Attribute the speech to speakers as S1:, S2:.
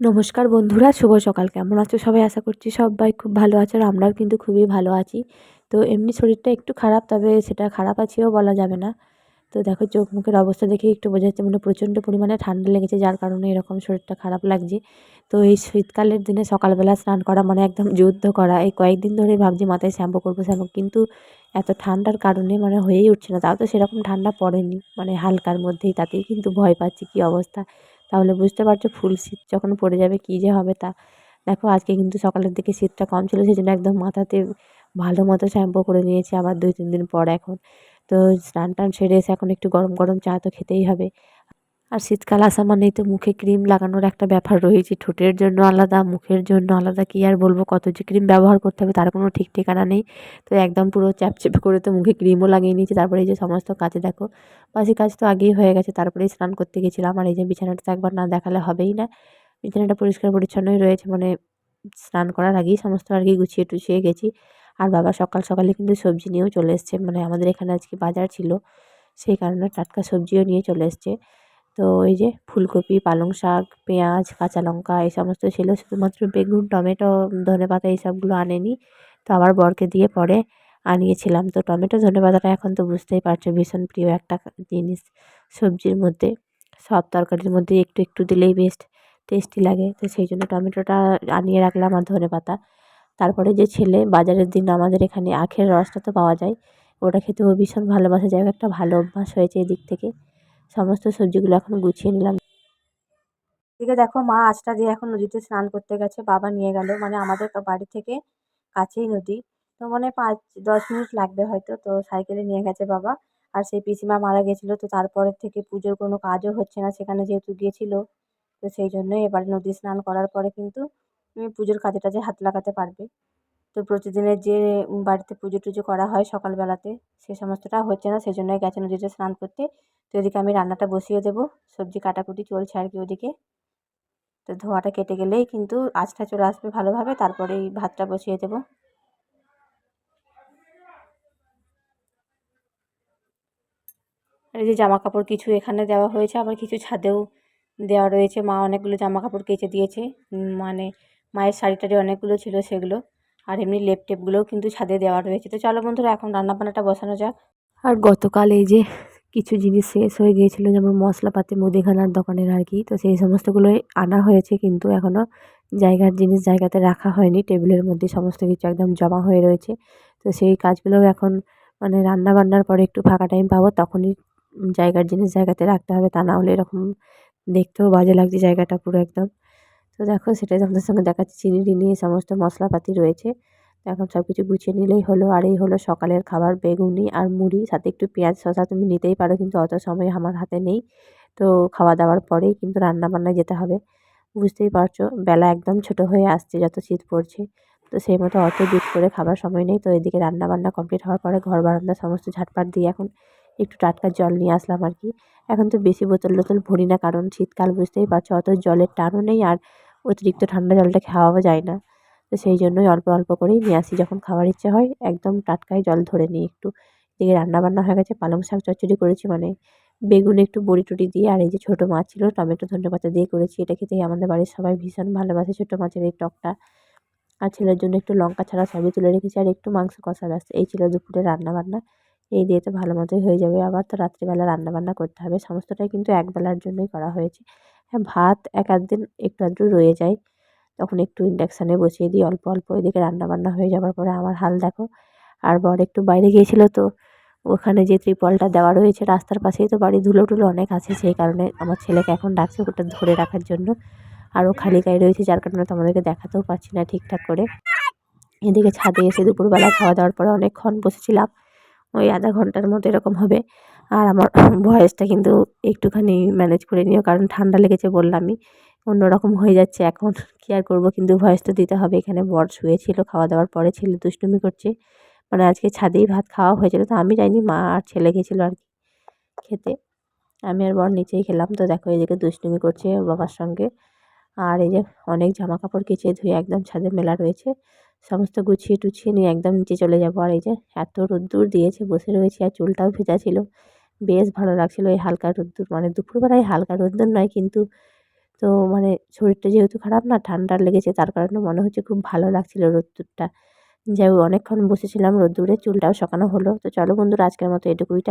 S1: নমস্কার বন্ধুরা, শুভ সকাল। কেমন আছো সবাই? আশা করছি সবাই খুব ভালো আছে আর আমরাও কিন্তু খুবই ভালো আছি। তো এমনি শরীরটা একটু খারাপ, তবে সেটা খারাপ আছেও বলা যাবে না। তো দেখো, চোখ মুখের অবস্থা দেখে একটু বোঝা যাচ্ছে মানে প্রচণ্ড পরিমাণে ঠান্ডা লেগেছে, যার কারণে এরকম শরীরটা খারাপ লাগছে। তো এই শীতকালের দিনে সকালবেলা স্নান করা মানে একদম যুদ্ধ করা। এই কয়েকদিন ধরে ভাবছি মাথায় শ্যাম্পু করব শ্যাম্পু, কিন্তু এত ঠান্ডার কারণে মানে হয়েই উঠছে না। তাও তো সেরকম ঠান্ডা পড়েনি মানে হালকার মধ্যেই, তাতেই কিন্তু ভয় পাচ্ছি কী অবস্থা। তাহলে বুঝতে পারছ ফুল শীত যখন পড়ে যাবে কী যে হবে তা। দেখো আজকে কিন্তু সকালের দিকে শীতটা কম ছিল, সেই জন্য একদম মাথাতে ভালো মতো শ্যাম্পু করে নিয়েছি আবার দুই, তিন দিন পর এখন। তো স্নান টান সেরে এসে এখন একটু গরম গরম চা তো খেতেই হবে। আর শীতকাল আসা মানেই তো মুখে ক্রিম লাগানোর একটা ব্যাপার রয়েছে। ঠোঁটের জন্য আলাদা, মুখের জন্য আলাদা, কী আর বলব? কত যে ক্রিম ব্যবহার করতে হবে, তার কোনো ঠিক ঠিকানা নেই। তো একদম পুরো চ্যাপচ্যাপ করে তো মুখে ক্রিমও লাগিয়ে নিয়েছি। তারপরে এই যে সমস্ত কাজে, দেখো, বাসি কাজ তো আগেই হয়ে গেছে। তারপরেই স্নান করতে গেছিলাম। আর এই যে বিছানাটা তো একবার না দেখালে হবেই না। বিছানাটা পরিষ্কার পরিচ্ছন্নই রয়েছে। মানে স্নান করার আগেই সমস্ত আর কি গুছিয়ে টুছিয়ে গেছি। আর বাবা সকাল সকালে কিন্তু সবজি নিয়েও চলে এসছে। মানে আমাদের এখানে আজকে বাজার ছিল। সেই কারণে টাটকা সবজিও নিয়ে চলে এসছে। তো এই যে ফুলকপি, পালং শাক, পেঁয়াজ, কাঁচা লঙ্কা এই সমস্ত ছিল। শুধুমাত্র বেগুন, টমেটো, ধনে পাতা এইসবগুলো আনেনি। তো আবার বরকে দিয়ে পরে আনিয়েছিলাম। তো টমেটো, ধনে পাতাটা এখন তো বুঝতেই পারছ ভীষণ প্রিয় একটা জিনিস সবজির মধ্যে। সব তরকারির মধ্যে একটু একটু দিলেই বেস্ট টেস্টি লাগে। তো সেই জন্য টমেটোটা আনিয়ে রাখলাম আর ধনে পাতা। তারপরে যে ছেলে, বাজারের দিন আমাদের এখানে আখের রসটা তো পাওয়া যায়। ওটা খেতেও ভীষণ ভালোবাসা। হোক, একটা ভালো অভ্যাস হয়েছে এদিক থেকে। সমস্ত সবজিগুলো এখন গুছিয়ে নিলাম। এদিকে দেখো মা আঁচটা দিয়ে এখন নদীতে স্নান করতে গেছে, বাবা নিয়ে গেল। মানে আমাদের বাড়ি থেকে কাছেই নদী। তো মানে পাঁচ, দশ মিনিট লাগবে হয়তো। তো সাইকেলে নিয়ে গেছে বাবা। আর সেই পিসিমা মারা গেছিল, তো তারপরের থেকে পুজোর কোনো কাজও হচ্ছে না। সেখানে যেহেতু গিয়েছিল, তো সেই জন্যই এবার নদী স্নান করার পরে কিন্তু পুজোর কাজে টাজে হাত লাগাতে পারবে। তো প্রতিদিনের যে বাড়িতে পুজো টুজো করা হয় সকালবেলাতে, সে সমস্তটা হচ্ছে না সেই জন্যই গেছে নদীতে স্নান করতে। তো এদিকে আমি রান্নাটা বসিয়ে দেবো, সবজি কাটাকুটি চলছে আর কি ওদিকে। তো ধোঁয়াটা কেটে গেলেই কিন্তু আঁচটা চলে আসবে ভালোভাবে তারপরেই ভাতটা বসিয়ে দেবো। এই যে জামা কাপড় কিছু এখানে দেওয়া হয়েছে, আবার কিছু ছাদেও দেওয়া রয়েছে। মা অনেকগুলো জামা কাপড় কেচে দিয়েছে। মানে মায়ের শাড়ি টাড়ি অনেকগুলো ছিল সেগুলো। আর এমনি লেপ টেপগুলোও কিন্তু ছাদে দেওয়া রয়েছে। তো চলো বন্ধুরা, এখন রান্নাবান্নাটা বসানো যাক। আর গতকাল এই যে কিছু জিনিস শেষ হয়ে গিয়েছিল, যেমন মশলাপাতি, মুদিখানার দোকানের আর কি, তো সেই সমস্তগুলোই আনা হয়েছে কিন্তু এখনও জায়গার জিনিস জায়গাতে রাখা হয়নি। টেবিলের মধ্যে সমস্ত কিছু একদম জমা হয়ে রয়েছে। তো সেই কাজগুলোও এখন মানে রান্না বান্নার পরে একটু ফাঁকা টাইম পাবো, তখনই জায়গার জিনিস জায়গাতে রাখতে হবে। তা না হলে এরকম দেখতেও বাজে লাগছে জায়গাটা পুরো একদম। তো দেখো সেটাই তোমাদের সঙ্গে দেখাচ্ছি। চিনি, টিনি সমস্ত মশলাপাতি রয়েছে। এখন সব কিছু গুছিয়ে নিলেই হলো। আর এই হলো সকালের খাবার, বেগুনি আর মুড়ি, সাথে একটু পেঁয়াজ শসা তুমি নিতেই পারো, কিন্তু অত সময় আমার হাতে নেই। তো খাওয়া দাওয়ার পরেই কিন্তু রান্না বান্নায় যেতে হবে। বুঝতেই পারছ, বেলা একদম ছোট হয়ে আসছে, যত শীত পড়ছে। তো সেই মতো অত দুধ করে খাবার সময় নেই। তো এদিকে রান্না বান্না কমপ্লিট হওয়ার পরে ঘর বারান্দা সমস্ত ঝাটপাট দিয়ে এখন একটু টাটকা জল নিয়ে আসলাম আর কি। এখন তো বেশি বোতল টোতল ভরি না, কারণ শীতকাল, বুঝতেই পারছ, অত জলের টানও নেই। আর অতিরিক্ত ঠান্ডা জলটা খাওয়াও যায় না। তো সেই জন্যই অল্প অল্প করেই নিয়ে আসি। যখন খাওয়ার ইচ্ছে হয়, একদম টাটকাই জল ধরে নিই একটু। এদিকে রান্নাবান্না হয়ে গেছে, পালং শাক চচ্চড়ি করেছি মানে বেগুন একটু বড়ি টুড়ি দিয়ে আর এই যে ছোটো মাছ ছিল, টমেটো ধনে পাতা দিয়ে করেছি। এটা খেতেই আমাদের বাড়ির সবাই ভীষণ ভালোবাসে ছোটো মাছের এই টকটা। আর ছেলের জন্য একটু লঙ্কা ছাড়া সবই তুলে রেখেছি আর একটু মাংস কষা ব্যস্ত এই ছিল দুপুরে রান্নাবান্না। এই দিয়ে তো ভালো মতোই হয়ে যাবে আবার। তো রাত্রিবেলা রান্নাবান্না করতে হবে। সমস্তটাই কিন্তু একবেলার জন্যই করা হয়েছে। হ্যাঁ ভাত এক আধ দিন একটু আধটু রয়ে যায়। তখন একটু ইন্ডাকশানে বসিয়ে দিই, অল্প অল্প এদিকে রান্নাবান্না হয়ে যাওয়ার পরে আমার হাল দেখো। আর বর একটু বাইরে গিয়েছিল তো, ওখানে যে ত্রিপলটা দেওয়া রয়েছে রাস্তার পাশেই তো বাড়ি ধুলো টুলো অনেক আছে, সেই কারণে আমার ছেলেকে এখন ডাকছে ওটা ধরে রাখার জন্য। আরও খালি গায়ে রয়েছে, যার কারণে তোমাদেরকে দেখাতেও পারছি না ঠিকঠাক করে। এদিকে ছাদে এসে দুপুরবেলা খাওয়া দাওয়ার পরে অনেকক্ষণ বসেছিলাম। ওই আধা ঘণ্টার মতো এরকম হবে। আর আমার ভয়েসটা কিন্তু একটুখানি ম্যানেজ করে নিও, কারণ ঠান্ডা লেগেছে বললামই। অন্যরকম হয়ে যাচ্ছে এখন, কী আর করব? কিন্তু ভয়েস তো দিতে হবে, এখানে বর শুয়েছিল, খাওয়া দাওয়ার পরে ছেলে দুষ্টুমি করছে। মানে আজকে ছাদেই ভাত খাওয়া হয়েছিল, তো আমি যাইনি মা আর ছেলে গেছিল আর কি খেতে। আমি আর বর নিচেই খেলাম, তো দেখো এদিকে দুষ্টুমি করছে বাবার সঙ্গে। আর এই যে অনেক জামা কাপড় কেচে ধুয়ে একদম ছাদে মেলা রয়েছে, সমস্ত গুছিয়ে টুছিয়ে নিয়ে একদম নিচে চলে যাব। আর এই যে এত রোদ্দুর দিয়েছে, বসে রয়েছি আর চুলটাও ভেজা ছিল। বেশ ভালো লাগছিল এই হালকা রোদ্দুর। মানে দুপুরবেলায় হালকা রোদ্দুর নয় কিন্তু তো মানে শরীরটা যেহেতু খারাপ না, ঠান্ডা লেগেছে তার কারণে মনে হচ্ছে খুব ভালো লাগছিল রোদ্দুরটা। যাই হোক, অনেকক্ষণ বসেছিলাম রোদ্দুরে, চুলটাও শকানো হলো। তো চলো বন্ধুরা, আজকের মতো এটুকুই। টা